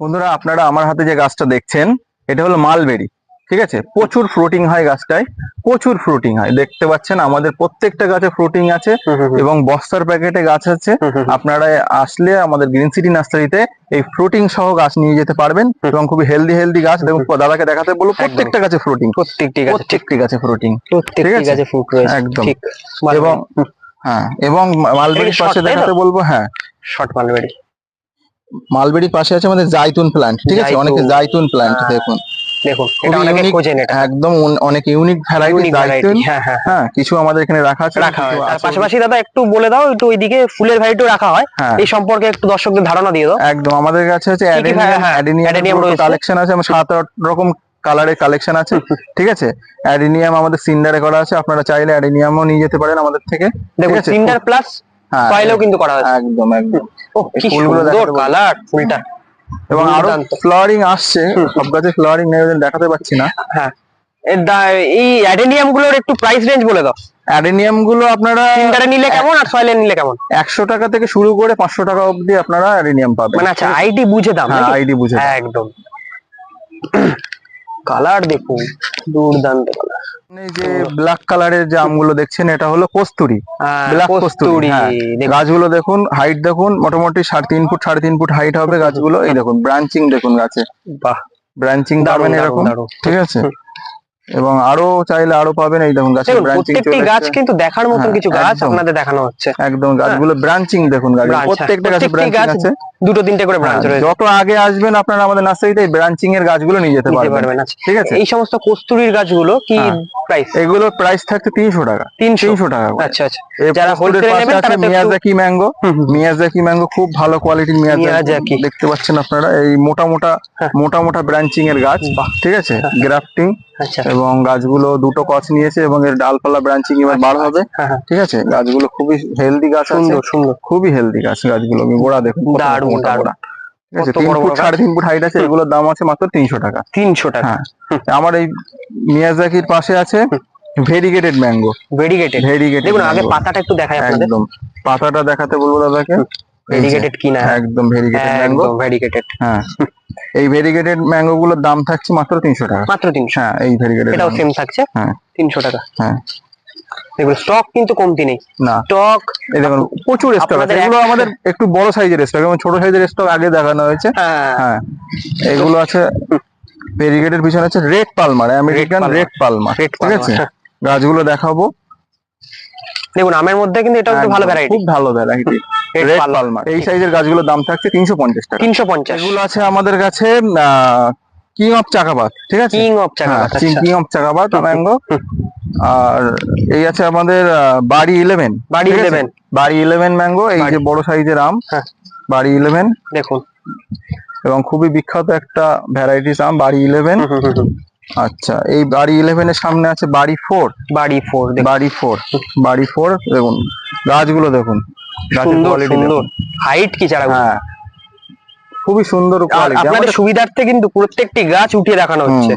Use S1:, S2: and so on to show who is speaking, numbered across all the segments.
S1: বন্ধুরা আপনারা আমার হাতে যে গাছটা দেখছেন এটা হলো মালবেরি ঠিক আছে? প্রচুর ফ্রুটিং হয় গাছটায় প্রচুর ফ্রুটিং হয়। দেখতে পাচ্ছেন আমাদের প্রত্যেকটা গাছে ফ্রুটিং আছে এবং বস্তার প্যাকেটে গাছ আছে। আপনারা আসলে আমাদের গ্রিন সিটি নার্সারিতে এই ফ্রুটিং সহ গাছ নিয়ে যেতে পারবেন এবং খুবই হেলদি হেলদি গাছ। এবং দাদাকে দেখাতে বলব প্রত্যেকটা গাছে ফ্রুটিং
S2: প্রত্যেকটি
S1: প্রত্যেকটি গাছে ফ্রুটিং
S2: প্রত্যেকটি
S1: ঠিক আছে?
S2: গাছে ফ্রুট রয়েছে
S1: একদম। এবং হ্যাঁ এবং মালবেরির পাশে দেখাতে বলব হ্যাঁ।
S2: Short mulberry.
S1: মালবেরির পাশে আছে আমাদের জাইতুন প্ল্যান্ট ঠিক আছে। অনেকে জাইতুন প্ল্যান্ট দেখুন।
S2: দেখুন এটা অনেকে খোঁজেন এটা।
S1: একদম অনেক ইউনিক ভ্যারাইটি জাইতুন।
S2: হ্যাঁ
S1: কিছু আমাদের এখানে রাখা আছে
S2: রাখা হয়।
S1: কিছু
S2: তার
S1: আছে।
S2: পাশাপাশি দাদা একটু বলে দাও একটু ওইদিকে ফুলের ভ্যারাইটিও রাখা হয়।
S1: হ্যাঁ।
S2: এই সম্পর্কে একটু দর্শকদের ধারণা দিয়ে দাও।
S1: একদম আমাদের কাছে আছে
S2: কি কি
S1: অ্যাডেনিয়াম
S2: হ্যাঁ, হ্যাঁ।
S1: কালেকশন আছে আমার সাত আট রকম কালারের কালেকশন আছে ঠিক আছে? অ্যাডেনিয়াম আমাদের সিন্ডারে করা আছে আপনারা চাইলে অ্যাডেনিয়ামও নিয়ে যেতে পারেন আমাদের থেকে
S2: দেখুন
S1: আছে?
S2: সিন্ডার প্লাস
S1: হ্যাঁ
S2: কিন্তু করা হয়েছে।
S1: একদম একদম।
S2: ও কি
S1: ফুলগুলো
S2: সুন্দর কালার ফুলটা।
S1: এবং
S2: আরও।
S1: ফ্লাওয়ারিং আসছে সব গাছে ফ্লাওয়ারিং নেই দেখাতে পাচ্ছি না।
S2: হ্যাঁ। এই অ্যাডেনিয়ামগুলোর একটু প্রাইস রেঞ্জ বলে দাও।
S1: অ্যাডেনিয়ামগুলো আপনারা
S2: সিন্ডারে নিলে কেমন আর সয়েলে নিলে কেমন?
S1: একশো টাকা থেকে শুরু করে পাঁচশো টাকা অবধি আপনারা অ্যাডেনিয়াম পাবেন।
S2: মানে আচ্ছা আইডি বুঝে দাম
S1: হ্যাঁ আইডি বুঝে
S2: হ্যাঁ, একদম। কালার দেখুন দুর্দান্ত কালার
S1: এই যে ব্ল্যাক কালারের যে আমগুলো দেখছেন এটা হলো কস্তুরি। ব্ল্যাক কস্তুরি হ্যাঁ। গাছগুলো দেখুন হাইট দেখুন মোটামুটি সাড়ে তিন ফুট সাড়ে তিন ফুট হাইট হবে গাছগুলো। এই দেখুন ব্রাঞ্চিং দেখুন গাছে।
S2: বাহ
S1: ব্রাঞ্চিং পাবেন এরকম। ঠিক আছে? এবং আরও চাইলে আরও পাবেন এই দেখুন গাছের
S2: প্রত্যেকটি গাছ কিন্তু দেখার মতন
S1: হ্যাঁ,
S2: কিছু গাছ আপনাদের দেখানো হচ্ছে।
S1: একদম গাছগুলো ব্রাঞ্চিং দেখুন গাছ
S2: হ্যাঁ,
S1: প্রত্যেকটা গাছে ব্রাঞ্চিং আছে।
S2: দুটো তিনটে করে ব্রাঞ্চ
S1: হ্যাঁ,
S2: রয়েছে।
S1: যত আগে আসবেন আপনারা আমাদের নার্সারিতে ব্রাঞ্চিং এর গাছগুলো নিয়ে যেতে পারবেন।
S2: আচ্ছা।
S1: ঠিক আছে?
S2: এই সমস্ত কস্তুরীর গাছগুলো কি
S1: হ্যাঁ।
S2: প্রাইস
S1: এগুলোর প্রাইস থাকছে তিনশো টাকা।
S2: তিনশো।
S1: তিনশো টাকা করে।
S2: আচ্ছা আচ্ছা। যারা
S1: পাশে
S2: নেবেন তারা
S1: মিয়াজাকি ম্যাঙ্গো। মিয়াজাকি ম্যাঙ্গো খুব ভালো কোয়ালিটির মিয়াজাকি। দেখতে পাচ্ছেন আপনারা এই মোটা মোটা
S2: হ্যাঁ।
S1: মোটা মোটা ব্রাঞ্চিং এর গাছ। ঠিক আছে? গ্রাফটিং এবং গাছগুলো দুটো কচ নিয়েছে এবং এর ডালপালা ব্রাঞ্চিং এবার বার হবে।
S2: হ্যাঁ, হ্যাঁ।
S1: ঠিক আছে? গাছগুলো খুবই হেলদি গাছ
S2: সুন্দর সুন্দর।
S1: খুবই হেলদি গাছ গাছগুলো। গোড়া দেখুন
S2: দারুণ, দারুণ।
S1: সাড়ে তিন ফুট হাইট আছে এগুলোর দাম আছে মাত্র তিনশো টাকা।
S2: তিনশো টাকা।
S1: হ্যাঁ। আমার এই মিয়াজাকির পাশে আছে ভেরিগেটেড ম্যাঙ্গো
S2: ভেরিগেটেড
S1: ভেরিগেটেড
S2: দেখুন আগে পাতাটা একটু দেখাই আপনাদের।
S1: একদম। পাতাটা দেখাতে বলব দাদাকে।
S2: ভেরিগেটেড কি না
S1: একদম ভেরিগেটেড ম্যাঙ্গো
S2: ভেরিগেটেড
S1: হ্যাঁ। এই ভেরিগেটেড ম্যাঙ্গো গুলোর দাম থাকছে মাত্র তিনশো টাকা।
S2: মাত্র তিনশো।
S1: হ্যাঁ এই ভেরিগেটেড
S2: এটাও সেম থাকছে?
S1: হ্যাঁ।
S2: তিনশো টাকা।
S1: হ্যাঁ।
S2: দেখুন স্টক কিন্তু কমতি নেই।
S1: না।
S2: স্টক
S1: দেখুন প্রচুর স্টক আছে। এগুলো আমাদের একটু বড় সাইজের স্টক এবং ছোট সাইজের স্টক আগে দেখানো হয়েছে।
S2: হ্যাঁ।
S1: হ্যাঁ। এগুলো আছে ভেরিগেটের পিছনে আছে red palmer American. Red palmer ঠিক আছে?
S2: হ্যাঁ।
S1: গাছগুলো দেখাবো।
S2: দেখুন আমের মধ্যে কিন্তু এটা একটু ভালো ভ্যারাইটি
S1: খুব ভালো ভ্যারাইটি রেড এই সাইজের গাছগুলোর দাম থাকছে তিনশো পঞ্চাশ টাকা।
S2: তিনশো পঞ্চাশ।
S1: এগুলো আছে আমাদের কাছে কিং অফ চাকাবাদ ঠিক আছে?
S2: King of Chaka
S1: king of Chakabad mango আর এই আছে আমাদের বাড়ি ইলেভেন
S2: বাড়ি 11
S1: বাড়ি ইলেভেন ম্যাঙ্গো এই যে
S2: বড়
S1: সাইজের আম
S2: হ্যাঁ।
S1: বাড়ি ইলেভেন
S2: দেখুন।
S1: এবং খুবই বিখ্যাত একটা ভ্যারাইটিস আম বাড়ি ইলেভেন। আচ্ছা এই বাড়ি ইলেভেন এর সামনে আছে বাড়ি ফোর
S2: বাড়ি ফোর
S1: বাড়ি ফোর বাড়ি ফোর দেখুন। গাছগুলো দেখুন। গাছের কোয়ালিটি
S2: হাইট কি চারা
S1: হ্যাঁ। খুবই সুন্দর কোয়ালিটি
S2: আপনাদের সুবিধার্থে কিন্তু প্রত্যেকটি গাছ উঠিয়ে দেখানো হচ্ছে।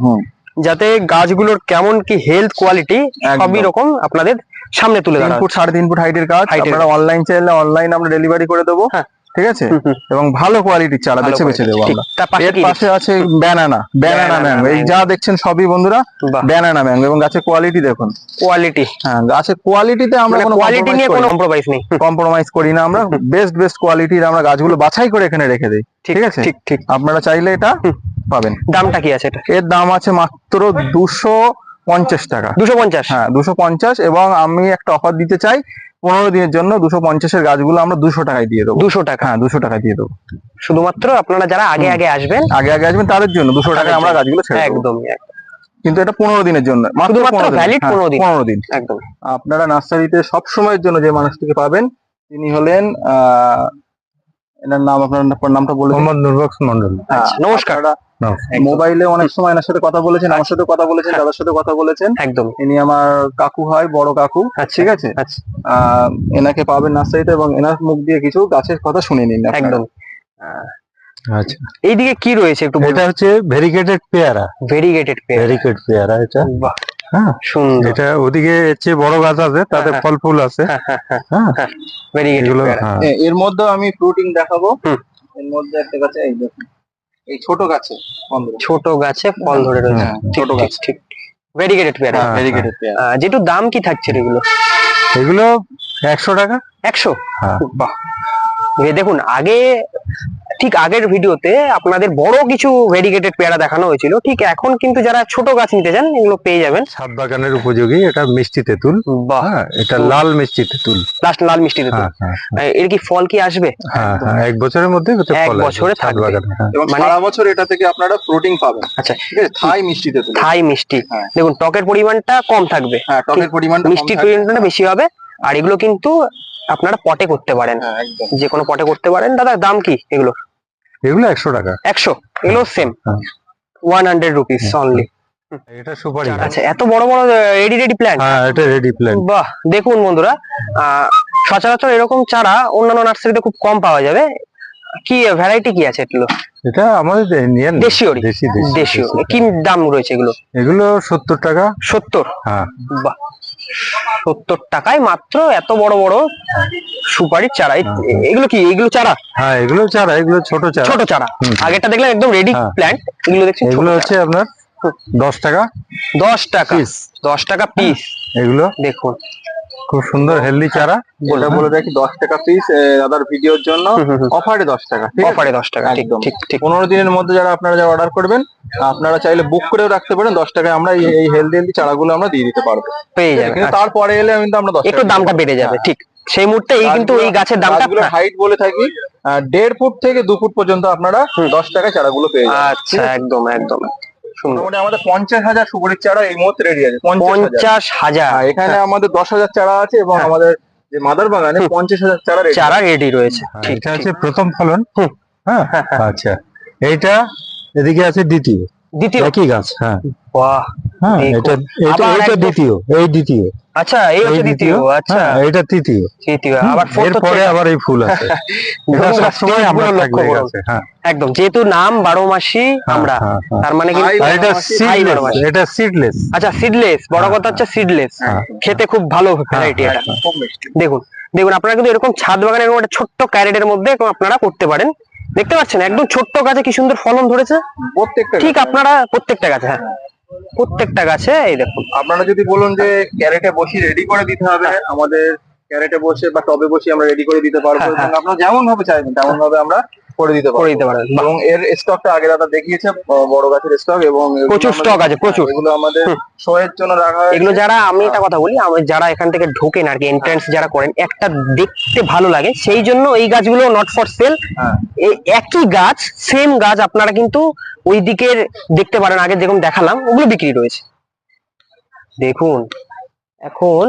S2: যাতে গাছগুলোর কেমন কি হেলথ কোয়ালিটি সবই রকম আপনাদের সামনে তুলে ধরা
S1: ফুট সাড়ে তিন ফুট হাইটের গাছ। আপনারা অনলাইন চাইলে অনলাইন আমরা ডেলিভারি করে দেবো।
S2: হ্যাঁ।
S1: ঠিক আছে। এবং ভালো কোয়ালিটির চারা বেছে বেছে দেবো আমরা। এর পাশে আছে ব্যানানা ব্যানানা ম্যাঙ্গো এই যা দেখছেন সবই বন্ধুরা ব্যানানা ম্যাঙ্গো এবং গাছের কোয়ালিটি দেখুন।
S2: কোয়ালিটি
S1: হ্যাঁ গাছের কোয়ালিটিতে আমরা
S2: মানে
S1: কোনো
S2: কোয়ালিটি নিয়ে কোনো কম্প্রোমাইজ নেই।
S1: কম্প্রোমাইজ করি না আমরা। বেস্ট বেস্ট কোয়ালিটির আমরা গাছগুলো বাছাই করে এখানে রেখে দিই। ঠিক আছে?
S2: ঠিক ঠিক।
S1: আপনারা চাইলে এটা পাবেন।
S2: দামটা কি আছে এটা?
S1: এর দাম আছে মাত্র দুশো পঞ্চাশ টাকা।
S2: দুশো পঞ্চাশ?
S1: হ্যাঁ দুশো পঞ্চাশ। এবং আমি একটা অফার দিতে চাই। পনেরো দিনের জন্য দুশো পঞ্চাশের গাছগুলো আমরা দুশো টাকায় দিয়ে দেবো।
S2: দুশো টাকা।
S1: হ্যাঁ দুশো টাকা দিয়ে দেবো।
S2: শুধুমাত্র আপনারা যারা আগে আগে আসবেন?
S1: আগে আগে আসবেন তাদের জন্য দুশো টাকায় আমরা গাছগুলো ছেড়ে
S2: একদমই একদম,
S1: কিন্তু এটা পনেরো দিনের জন্য মাত্র
S2: শুধুমাত্র
S1: 15 দিন।
S2: valid
S1: হ্যাঁ,
S2: 15 দিন।
S1: পনেরো দিন।
S2: একদম
S1: আপনারা নার্সারিতে সব সময়ের জন্য যে মানুষটিকে পাবেন তিনি হলেন আহ এনার নাম আপনার নামটা বলে দিন।
S3: মোহাম্মদ নুরবক্স মন্ডল।
S2: আচ্ছা, নমস্কার।
S1: মোবাইলে অনেক সময় এনার সাথে কথা বলেছেন আমার সাথে কথা বলেছেন দাদার সাথে কথা বলেছেন।
S2: একদম।
S1: ইনি আমার কাকু হয় বড় কাকু
S2: আচ্ছা
S1: ঠিক আছে?
S2: আচ্ছা।
S1: আহ এনাকে পাবেন নার্সারিতে এবং এনার মুখ দিয়ে কিছু গাছের কথা শুনে নিন।
S2: একদম।
S3: আচ্ছা।
S2: এইদিকে কি রয়েছে একটু
S3: এটা হচ্ছে ভেরিগেটেড পেয়ারা।
S2: Variegated pair.
S3: ভেরিগেট পেয়ারা এটা।
S2: বাহ।
S3: হ্যাঁ
S2: সুন্দর।
S3: এটা ওদিকে চেয়ে বড় গাছ আছে তাতে
S2: হ্যাঁ,
S3: ফল ফুল আছে।
S2: হ্যাঁ হ্যাঁ হ্যাঁ
S3: হ্যাঁ হ্যাঁ।
S1: এর মধ্যেও আমি ফ্রুটিং দেখাবো।
S2: হুম।
S1: এর মধ্যে একটা গাছে এই দেখুন। এই ছোট গাছে
S2: ছোট গাছে ফল ধরে রয়েছে।
S1: হ্যাঁ, ছোট গাছ।
S2: ঠিক ভেরিগেটেড পেয়ারা
S3: হ্যাঁ,
S1: ভেরিগেটেড পেয়ারা
S2: যেটু দাম কি থাকছে এগুলো?
S3: এগুলো একশো টাকা।
S2: একশো?
S3: হ্যাঁ।
S2: বাহ। দেখুন আগে ঠিক আগের ভিডিওতে আপনাদের বড় কিছু ভেরিগেটেড পেয়ারা দেখানো হয়েছিল। ঠিক এখন কিন্তু যারা ছোট গাছ নিতে চান এগুলো পেয়ে যাবেন।
S3: ছাদ বাগানের উপযোগী এটা মিষ্টি তেঁতুল।
S2: বাহ।
S3: হ্যাঁ এটা লাল মিষ্টি তেঁতুল।
S2: লাস্ট লাল মিষ্টি দিতে
S3: হ্যাঁ হ্যাঁ
S2: এর কি ফল কি আসবে?
S3: হ্যাঁ হ্যাঁ এক বছরের মধ্যে
S2: এক বছরে
S3: ছাদ
S2: থাকবে।
S3: বাগানে
S2: মানে-
S1: সারা বছর এটা থেকে আপনারা ফ্রুটিং পাবেন।
S2: আচ্ছা।
S1: ঠিক আছে থাই মিষ্টিতে তুলে
S2: থাই মিষ্টি। দেখুন টকের পরিমাণটা কম থাকবে।
S1: হ্যাঁ টকের পরিমাণটা
S2: মিষ্টির পরিমাণটা বেশি হবে। আর এগুলো কিন্তু আপনারা পটে করতে পারেন।
S1: হ্যাঁ
S2: যে কোনো পটে করতে পারেন। দাদা দাম কি এগুলো?
S3: এগুলো একশো টাকা।
S2: একশো? এগুলো same. One hundred rupees only
S3: এটা সুপারি
S2: আচ্ছা এত বড় বড় রেডি রেডি প্ল্যান্ট
S3: হ্যাঁ এটা রেডি প্ল্যান্ট
S2: বাহ দেখুন বন্ধুরা আহ, সচরাচর এরকম চারা অন্যান্য নার্সারিতে খুব কম পাওয়া যাবে। কি ভ্যারাইটি কি আছে এগুলো?
S3: এটা আমাদের ইন্ডিয়ান
S2: দেশীয়রই
S3: দেশি দেশি
S2: দেশীয়
S3: দেশি।
S2: কি দাম রয়েছে এগুলো?
S3: এগুলো সত্তর টাকা।
S2: সত্তর?
S3: হ্যাঁ।
S2: বাহ। সত্তর টাকায় মাত্র এত বড় বড় সুপারির চারা। এগুলো কি? এগুলো চারা?
S3: হ্যাঁ এগুলো চারা এগুলো ছোট চারা।
S2: ছোট চারা। আগেরটা দেখলাম একদম রেডি। প্ল্যান্ট এগুলো দেখছি
S3: এগুলো হচ্ছে আপনার দশ টাকা
S2: দশ টাকা।
S3: পিস
S2: দশ টাকা পিস
S3: এগুলো?
S2: দেখুন।
S3: খুব সুন্দর হেলদি চারা
S1: এটা বলে দেখি দশ টাকা পিস দাদার ভিডিওর জন্য। অফারে দশ টাকা ঠিক
S2: অফারে দশ টাকা ঠিক
S1: একদম।
S2: ঠিক ঠিক
S1: পনেরো দিনের মধ্যে যারা আপনারা যারা অর্ডার করবেন আপনারা চাইলে বুক করেও রাখতে পারেন দশ টাকায় আমরা এই- হেলদি হেলদি চারাগুলো আমরা দিয়ে দিতে পারব
S2: পেয়ে? যাবেন
S1: কিন্তু
S2: আচ্ছা।
S1: তারপরে এলে কিন্তু আমরা
S2: একটু দামটা বেড়ে যাবে
S1: হ্যাঁ।
S2: ঠিক সেই মুহূর্তে এই কিন্তু এই গাছের দামটা হ্যাঁ।
S1: হাইট বলে থাকি দেড় ফুট থেকে দু ফুট পর্যন্ত আপনারা দশ টাকায় চারাগুলো পেয়ে যাবেন
S2: আচ্ছা একদম একদম
S1: মোটামুটি আমাদের পঞ্চাশ হাজার সুপারির চারা এই মুহূর্তে রেডি আছে পঞ্চাশ হাজার। হ্যাঁ, এখানে আমাদের দশ হাজার চারা আছে এবং
S2: হ্যাঁ।
S1: আমাদের যে মাদার বাগানে পঞ্চাশ হাজার চারা
S2: চারা রেডি রয়েছে।
S3: হ্যাঁ,
S2: ঠিক
S3: এটা। হচ্ছে প্রথম ফলন। হ্যাঁ। আচ্ছা। এইটা এদিকে আছে দ্বিতীয়।
S2: দ্বিতীয়।
S3: একই গাছ হ্যাঁ।
S2: বাহ
S3: হ্যাঁ এটা এটা এটা দ্বিতীয় এই দ্বিতীয়।
S2: আচ্ছা এই হচ্ছে দ্বিতীয় আচ্ছা
S3: হ্যাঁ, এটা তৃতীয়।
S2: তৃতীয় আবার
S3: এরপরে আবার এই ফুল আছে। এটা সবসময় আমরা
S2: লক্ষ্য
S3: এই হ্যাঁ।
S2: একদম যেহেতু নাম বারো মাসি আমরা। তার মানে
S3: এটা সিডলেস এটা সিডলেস
S2: আচ্ছা সিডলেস বড় কথা হচ্ছে সিডলেস। খেতে খুব ভালো ভ্যারাইটি এটা। দেখুন দেখুন আপনারা কিন্তু এরকম ছাদ বাগানের এরকম একটা ছোট্ট ক্যারেটের মধ্যে আপনারা করতে পারেন। দেখতে পাচ্ছেন একদম ছোট্ট গাছে কি সুন্দর ফলন ধরেছে?
S1: প্রত্যেকটা
S2: ঠিক আপনারা প্রত্যেকটা গাছে হ্যাঁ। প্রত্যেকটা গাছে এই দেখুন।
S1: আপনারা যদি বলুন যে ক্যারেটে বসি রেডি করে দিতে হবে আমাদের ক্যারেটে বসে বা টবে বসে আমরা রেডি করে দিতে পারব
S2: হ্যাঁ,
S1: আপনারা যেমন ভাবে চাইবেন তেমন ভাবে আমরা করে দিতে
S2: করে
S1: পারব
S2: দিতে পারেন বাহ,
S1: এবং এর স্টকটা আগে দাদা দেখিয়েছে বড় গাছের স্টক এবং
S2: প্রচুর stock আছে, প্রচুর।
S1: এগুলো আমাদের
S2: হুম।
S1: শো এর জন্য রাখা
S2: এগুলো যারা আমি একটা কথা বলি আমি যারা এখান থেকে ঢোকেন আর কি এন্ট্রান্স যারা করেন একটা দেখতে ভালো লাগে। সেই জন্য এই গাছগুলো নট ফর সেল
S1: হ্যাঁ।
S2: এই একই গাছ সেম গাছ আপনারা কিন্তু ওই দিকের দেখতে পারেন আগে যেরকম দেখালাম ওগুলো বিক্রি রয়েছে। দেখুন এখন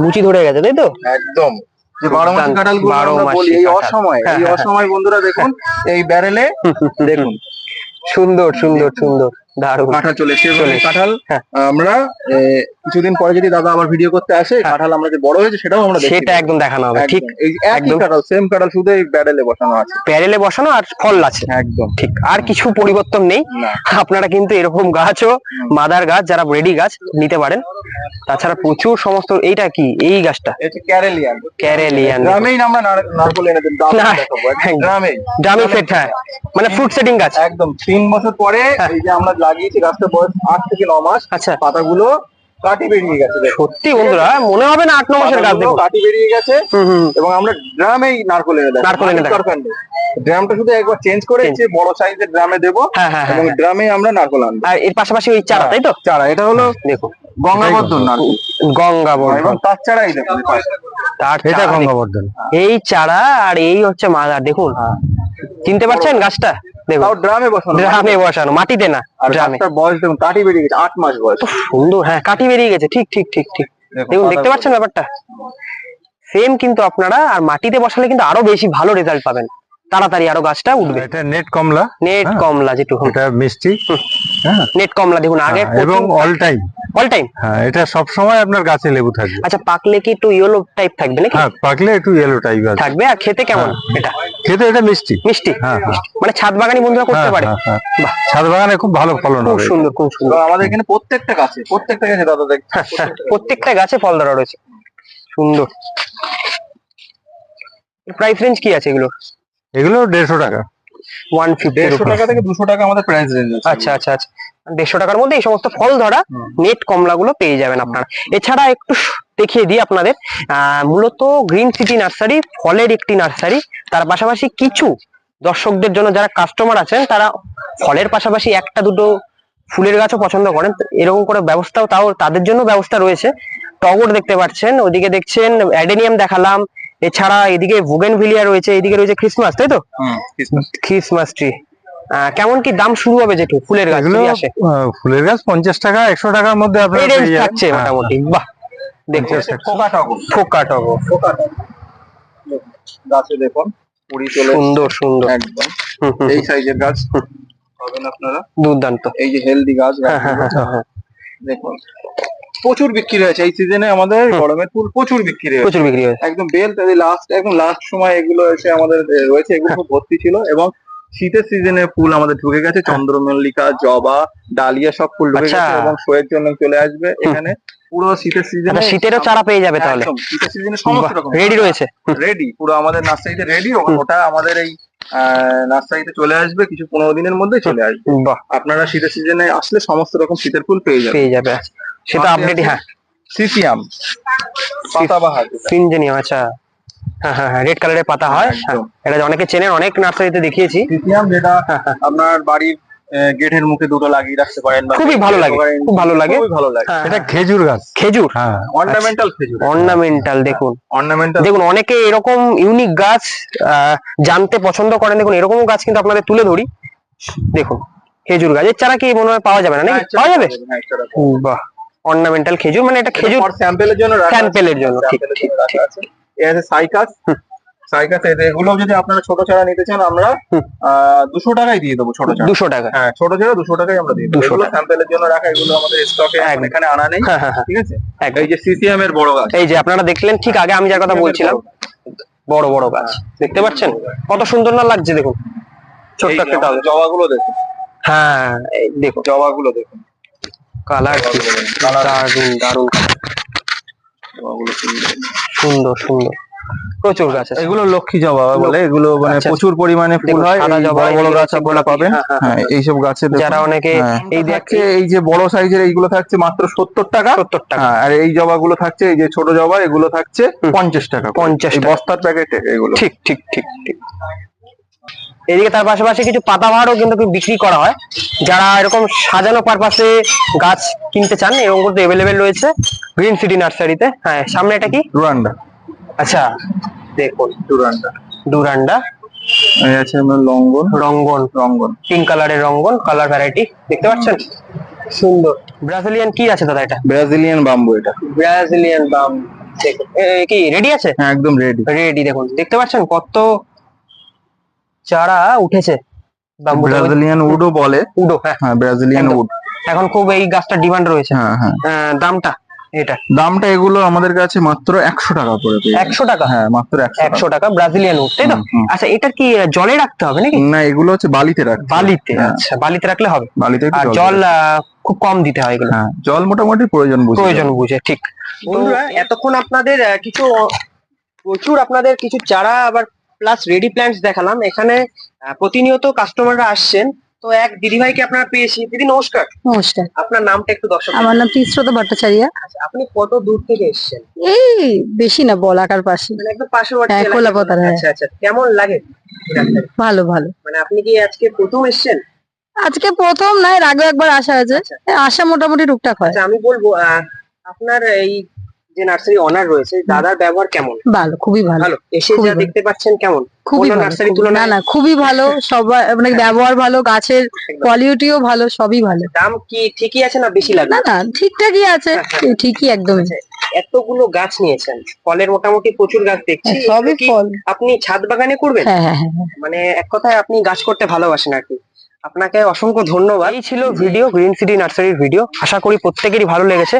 S2: মুচি ধরে গেছে তাই তো?
S1: একদম। যে বারো মাসি কাঁঠাল
S2: বারো
S1: বলি এই অসময় এই অসময় বন্ধুরা দেখুন এই ব্যারেলে দেখুন
S2: সুন্দর সুন্দর সুন্দর দারুণ
S1: কাঁঠাল চলে এসেছে। কাঁঠাল
S2: হ্যাঁ।
S1: আমরা কিছুদিন পরে যদি দাদা আবার ভিডিও করতে আসে
S2: হ্যাঁ।
S1: কাঁঠাল আমরা যে বড় হয়েছে সেটাও আমরা
S2: সেটা একদম দেখানো হবে ঠিক একদম।
S1: কাঁঠাল সেম কাঁঠাল শুধু এই ব্যারেলে বসানো আছে।
S2: প্যারেলে বসানো আর ফল আছে।
S1: একদম।
S2: ঠিক আর কিছু পরিবর্তন নেই। আপনারা কিন্তু এরকম গাছও মাদার গাছ যারা রেডি গাছ নিতে পারেন তাছাড়া প্রচুর সমস্ত এইটা কি? এই গাছটা?
S1: এটা ক্যারেলিয়ান।
S2: ক্যারেলিয়ান
S1: গ্রামেই আমরা নার- নারকোল এনে একদম। গ্রামেই।
S2: ডামি সেট হ্যাঁ। মানে ফ্রুট সেটিং গাছ।
S1: একদম। তিন বছর পরে
S2: হ্যাঁ।
S1: এই যে আমরা লাগিয়েছি গাছটা বয়স আট থেকে ন মাস।
S2: আচ্ছা।
S1: পাতাগুলো কাটি বেরিয়ে গেছে দেখো।
S2: সত্যি বন্ধুরা মনে হবে না আট ন মাসের গাছ
S1: পাতাগুলো কাটি বেরিয়ে গেছে। এবং আমরা ড্রামেই নারকোল এনে দেবো
S2: নারকেল এনে
S1: দরকার নেই ড্রামটা শুধু একবার চেঞ্জ করে যে বড় সাইজের ড্রামে দেবো
S2: হ্যাঁ হ্যাঁ
S1: এবং
S2: হ্যাঁ।
S1: ড্রামে আমরা নারকোল আনব।
S2: আর এর পাশাপাশি ওই চারা তাই তো?
S1: চারা এটা হলো
S2: দেখুন।
S1: গঙ্গাবর্ধন নারকোল। এবং তার চারাই
S2: তার
S3: এটা
S2: চারা
S3: গঙ্গাবর্ধন।
S2: এই চারা আর এই হচ্ছে মাদার দেখুন। চিনতে পারছেন গাছটা?
S1: তাও ড্রামে বসানো
S2: ড্রামে বসানো মাটিতে না ড্রামে।
S1: গাছটার বয়স দেখুন কাটি বেরিয়ে গেছে আট মাস বয়স।
S2: সুন্দর হ্যাঁ কাটি বেরিয়ে গেছে ঠিক ঠিক ঠিক ঠিক। দেখুন দেখতে পাচ্ছেন ব্যাপারটা? সেম কিন্তু আপনারা আর মাটিতে বসালে কিন্তু আরও বেশি ভালো রেজাল্ট পাবেন। তাড়াতাড়ি আরও গাছটা উঠবে।
S3: এটা নেট কমলা
S2: নেট
S3: হ্যাঁ।
S2: কমলা যেটুকু।
S3: এটা মিষ্টি হ্যাঁ?
S2: নেট কমলা দেখুন আগে
S3: হ্যাঁ, এবং অল টাইম
S2: অল টাইম
S3: হ্যাঁ এটা সব সময় আপনার গাছে লেবু থাকবে।
S2: আচ্ছা পাকলে কি একটু ইয়েলো টাইপ থাকবে নাকি?
S3: হ্যাঁ পাকলে একটু ইয়েলো টাইপ আছে।
S2: থাকবে আর খেতে কেমন এটা?
S3: খেতে এটা মিষ্টি।
S2: মিষ্টি?
S3: হ্যাঁ হ্যাঁ।
S2: মানে ছাদ বাগানি বন্ধুরা করতে
S3: হ্যাঁ,
S2: পারে।
S3: হ্যাঁ, হ্যাঁ।
S2: বাহ।
S3: ছাদ বাগানে খুব ভালো ফলন
S2: খুব সুন্দর খুব সুন্দর।
S1: আমাদের এখানে প্রত্যেকটা গাছে প্রত্যেকটা গাছে দাদা দেখ।
S2: হ্যাঁ, হ্যাঁ, প্রত্যেকটা গাছে ফল ধরা রয়েছে। সুন্দর। প্রাইস রেঞ্জ কি আছে এগুলো?
S3: এগুলো দেড়শো টাকা।
S2: ওয়ান ফিফটি
S1: দেড়শো টাকা থেকে দুশো টাকা আমাদের প্রাইস রেঞ্জ
S2: আচ্ছা আচ্ছা আচ্ছা। দেড়শো টাকার মধ্যে এই সমস্ত ফল ধরা। নেট কমলাগুলো পেয়ে যাবেন আপনারা। এছাড়া একটু দেখিয়ে দিই আপনাদের আহ, মূলত গ্রিন সিটি নার্সারি ফলের একটি নার্সারি তার পাশাপাশি কিছু দর্শকদের জন্য যারা কাস্টমার আছেন তারা ফলের পাশাপাশি একটা দুটো ফুলের গাছও পছন্দ করেন। এরকম করে ব্যবস্থাও তাও তাদের জন্য ব্যবস্থা রয়েছে। টগর দেখতে পাচ্ছেন ওদিকে দেখছেন অ্যাডেনিয়াম দেখালাম। এছাড়া এদিকে বুগেনভিলিয়া রয়েছে এদিকে রয়েছে ক্রিসমাস তাই তো। ক্রিসমাস ট্রি কেমন কি দাম শুরু হবে যেটু? ফুলের গাছ আসে।
S3: ফুলের গাছ পঞ্চাশ টাকা একশো টাকার মধ্যে আপনারা পেয়ে যাবেন।
S2: থাকছে
S3: হ্যাঁ,
S2: মোটামুটি। বাহ দেখুন।
S1: ফোকা টগর।
S2: ফোকা টগর।
S1: ফোকা গাছে দেখুন
S2: সুন্দর সুন্দর।
S1: একদম। এই সাইজের গাছ পাবেন আপনারা।
S2: দুর্দান্ত।
S1: এই যে হেলদি গাছ
S2: হ্যাঁ হ্যাঁ
S1: দেখুন। প্রচুর বিক্রি হয়েছে। এই সিজনে আমাদের। গরমের ফুল প্রচুর বিক্রি হয়েছে।
S2: প্রচুর বিক্রি হয়েছে।
S1: একদম বেল তাদের লাস্ট একদম লাস্ট সময় এগুলো এসে আমাদের রয়েছে এগুলো খুব ভর্তি ছিল। এবং শীতের সিজনে ফুল আমাদের ঢুকে গেছে। চন্দ্রমল্লিকা জবা ডালিয়া সব ফুল ঢুকে
S2: আচ্ছা।
S1: গেছে এবং শোয়ের জন্য চলে আসবে। এখানে পুরো শীতের সিজনে
S2: আচ্ছা শীতেরও চারা পেয়ে যাবে তাহলে।
S1: শীতের সিজনে সমস্ত রকম।
S2: রেডি রয়েছে।
S1: রেডি পুরো আমাদের নার্সারিতে রেডি ওটা আমাদের এই নার্সারিতে চলে আসবে। কিছু পনেরো দিনের মধ্যে চলে আসবে।
S2: বাহ।
S1: আপনারা শীতের সিজনে আসলে সমস্ত রকম শীতের ফুল পেয়ে যাবেন।
S2: পেয়ে যাবে। সেটা
S1: আছে।
S2: হ্যাঁ।
S1: সিসিয়াম। পাতাবাহার।
S2: সিনজেনিয়াম আচ্ছা। হ্যাঁ হ্যাঁ হ্যাঁ রেড কালারের পাতা হয়। হ্যাঁ, এটা অনেকে চেনেন অনেক নার্সারিতে দেখিয়েছি।
S1: যেটা
S2: হ্যাঁ, হ্যাঁ।
S1: আপনার বাড়ির গেটের মুখে দুটো লাগিয়ে রাখতে পারেন
S2: খুবই ভালো লাগে, খুব ভালো লাগে।
S1: খুবই ভালো লাগে।
S2: হ্যাঁ,
S3: এটা
S2: হ্যাঁ।
S3: খেজুর গাছ।
S2: খেজুর।
S3: হ্যাঁ।
S1: অর্নামেন্টাল খেজুর।
S2: অর্নামেন্টাল দেখুন।
S1: অর্নামেন্টাল
S2: দেখুন অনেকে এরকম ইউনিক গাছ আহ, জানতে পছন্দ করেন। দেখুন এরকম গাছ কিন্তু আপনাদের তুলে ধরি। দেখুন খেজুর গাছ। এর চারা কি মনে হয় পাওয়া যাবে না নাকি? পাওয়া যাবে?
S1: হ্যাঁ,
S2: বাহ অর্নামেন্টাল খেজুর মানে এটা খেজুর
S1: স্যাম্পেলের জন্য
S2: স্যাম্পেলের জন্য, ঠিক, ঠিক,
S1: আছে। এ আছে সাইকাস। সাইকাস এগুলো যদি আপনারা ছোট চারা নিতে চান আমরা। দুশো টাকায় দিয়ে দেবো ছোট চারা।
S2: দুশো টাকা।
S1: হ্যাঁ ছোট চারা দুশো টাকায় আমরা দিয়ে দেবো।
S2: 200
S1: এগুলো স্যাম্পেলের জন্য রাখা এগুলো আমাদের স্টকে এখানে আনা নেই।
S2: হ্যাঁ হ্যাঁ হ্যাঁ।
S1: ঠিক আছে। এই যে সিসিএম এর বড় গাছ।
S2: এই যে আপনারা দেখলেন ঠিক আগে আমি যার কথা বলছিলাম বড় বড় গাছ। দেখতে পাচ্ছেন? কত সুন্দর না লাগছে দেখুন। ছোট্ট একটা ডাল
S1: আমাদের জবাগুলো দেখুন।
S2: হ্যাঁ এই দেখুন।
S1: জবাগুলো দেখুন।
S2: কালার দারুণ দারুণ
S1: জবাগুলো সুন্দর।
S2: সুন্দর প্রচুর গাছ আছে।
S1: এগুলো লক্ষ্মী জবা বলে এগুলো মানে প্রচুর পরিমাণে ফুল হয়
S2: সাদা জবা,
S1: বড় বড় গাছ আপনারা পাবেন।
S2: হ্যাঁ,
S1: এইসব গাছে
S2: যারা অনেকে
S1: হ্যাঁ,
S2: এই
S1: থাকছে এই যে বড় সাইজের এইগুলো থাকছে মাত্র সত্তর টাকা।
S2: সত্তর টাকা।
S1: হ্যাঁ আর এই জবাগুলো থাকছে এই যে ছোট জবা এগুলো থাকছে। পঞ্চাশ টাকা।
S2: 50
S1: বস্তার প্যাকেটে এগুলো।
S2: ঠিক ঠিক ঠিক ঠিক। এদিকে তার পাশাপাশি কিছু পাতাবাহারও কিন্তু বিক্রি করা হয়। যারা এরকম সাজানো পারপাসে গাছ কিনতে চান এরকম কিন্তু এভেলেবেল রয়েছে গ্রিন সিটি নার্সারিতে হ্যাঁ সামনে এটা কি?
S1: ডুরান্ডা
S2: আচ্ছা দেখুন।
S1: ডুরান্ডা
S2: ডুরান্ডা
S1: আছে লঙ্গন।
S2: রঙ্গন।
S1: রঙ্গন।
S2: পিঙ্ক কালারের রঙ্গন কালার ভ্যারাইটি দেখতে পাচ্ছেন? সুন্দর। ব্রাজিলিয়ান কি আছে দাদা এটা?
S1: ব্রাজিলিয়ান বাম্বু এটা।
S2: ব্রাজিলিয়ান কি রেডি আছে?
S1: হ্যাঁ একদম রেডি
S2: রেডি দেখুন। দেখতে পাচ্ছেন কত চারা উঠেছে।
S1: ব্রাজিলিয়ান উডও বলে।
S2: উডো হ্যাঁ।
S1: হ্যাঁ ব্রাজিলিয়ান উড।
S2: এখন খুব এই গাছটা ডিমান্ড রয়েছে।
S1: হ্যাঁ হ্যাঁ।
S2: আহ, দামটা এটা।
S1: দামটা এগুলো আমাদের কাছে মাত্র একশো টাকা করে
S2: একশো টাকা?
S1: হ্যাঁ মাত্র একশো
S2: টাকা। ব্রাজিলিয়ান উড তাই তো। আচ্ছা এটা কি জলে রাখতে হবে নাকি?
S1: না এগুলো হচ্ছে বালিতে রাখতে
S2: বালিতে
S1: হ্যাঁ,
S2: আচ্ছা বালিতে রাখলে হবে।
S1: বালিতে
S2: আর
S1: জল
S2: খুব কম দিতে হয় এগুলো।
S1: হ্যাঁ জল মোটামুটি প্রয়োজন বুঝে।
S2: প্রয়োজন বুঝে ঠিক। বন্ধুরা এতক্ষণ আপনাদের কিছু প্রচুর আপনাদের কিছু চারা আবার প্লাস রেডি প্ল্যান্টস দেখালাম। এখানে প্রতিনিয়ত কাস্টমাররা আসছেন। তো এক দিদিভাইকে আপনার পেয়েছি। দিদি নমস্কার।
S4: নমস্কার।
S2: আপনার নামটা একটু দর্শক
S4: আমার নাম তিস্রতা ভট্টাচার্য।
S2: আচ্ছা, আপনি কত দূর থেকে এসেছেন?
S4: এই বেশি না বলাকার পাশে।
S2: মানে একদম পাশের
S4: হ্যাঁ, কোলাপতার, হ্যাঁ।
S2: আচ্ছা আচ্ছা কেমন লাগে?
S4: ভালো ভালো।
S2: মানে আপনি কি আজকে প্রথম এসেছেন?
S4: আজকে প্রথম না এর আগেও একবার আসা আছে
S2: আচ্ছা।
S4: আসা মোটামুটি টুকটাক হয়।
S2: আচ্ছা আমি বলব আহ, আপনার এই যে নার্সারি অনার রয়েছে দাদার ব্যবহার কেমন?
S4: ভালো খুবই ভালো।
S2: এসে যা দেখতে পাচ্ছেন কেমন?
S4: খুবই
S2: অন্য
S4: ভালো না না খুবই ভালো। সবাই মানে ব্যবহার ভালো গাছের কোয়ালিটিও ভালো সবই ভালো।
S2: দাম কি ঠিকই আছে না বেশি লাগবে
S4: না না ঠিকঠাকই আছে এই ঠিকই একদমই।
S2: এতগুলো গাছ নিয়েছেন ফলের মোটামুটি প্রচুর গাছ দেখছি।
S4: হ্যাঁ, সবই ফল।
S2: আপনি ছাদ বাগানে করবেন?
S4: হ্যাঁ হ্যাঁ হ্যাঁ হ্যাঁ।
S2: মানে এক কথায় আপনি গাছ করতে ভালোবাসেন আর কি। আপনাকে অসংখ্য ধন্যবাদ। এই ছিল ভিডিও গ্রিন সিটি নার্সারির ভিডিও আশা করি প্রত্যেকেরই ভালো লেগেছে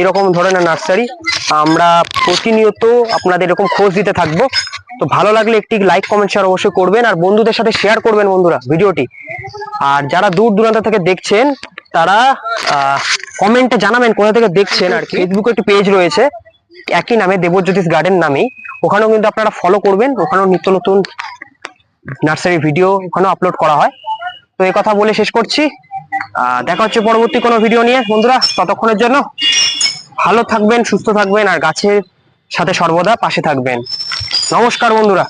S2: এরকম ধরনের নার্সারি আমরা প্রতিনিয়ত আপনাদের এরকম খোঁজ দিতে থাকব। তো ভালো লাগলে একটি লাইক কমেন্ট শেয়ার অবশ্যই করবেন আর বন্ধুদের সাথে শেয়ার করবেন বন্ধুরা ভিডিওটি। আর যারা দূর দূরান্ত থেকে দেখছেন, তারা কমেন্টে জানাবেন কোথা থেকে দেখছেন আর ফেসবুকে একটি পেজ রয়েছে, একই নামে দেবজ্যোতিষ গার্ডেন নামেই। ওখানেও কিন্তু আপনারা ফলো করবেন, ওখানেও নিত্য নতুন নার্সারি ভিডিও ওখানেও আপলোড করা হয়। তো এই কথা বলে শেষ করছি। দেখা হচ্ছে পরবর্তী কোনো ভিডিও নিয়ে। বন্ধুরা, ততক্ষণের জন্য ভালো থাকবেন, সুস্থ থাকবেন, আর গাছের সাথে সর্বদা পাশে থাকবেন। নমস্কার বন্ধুরা।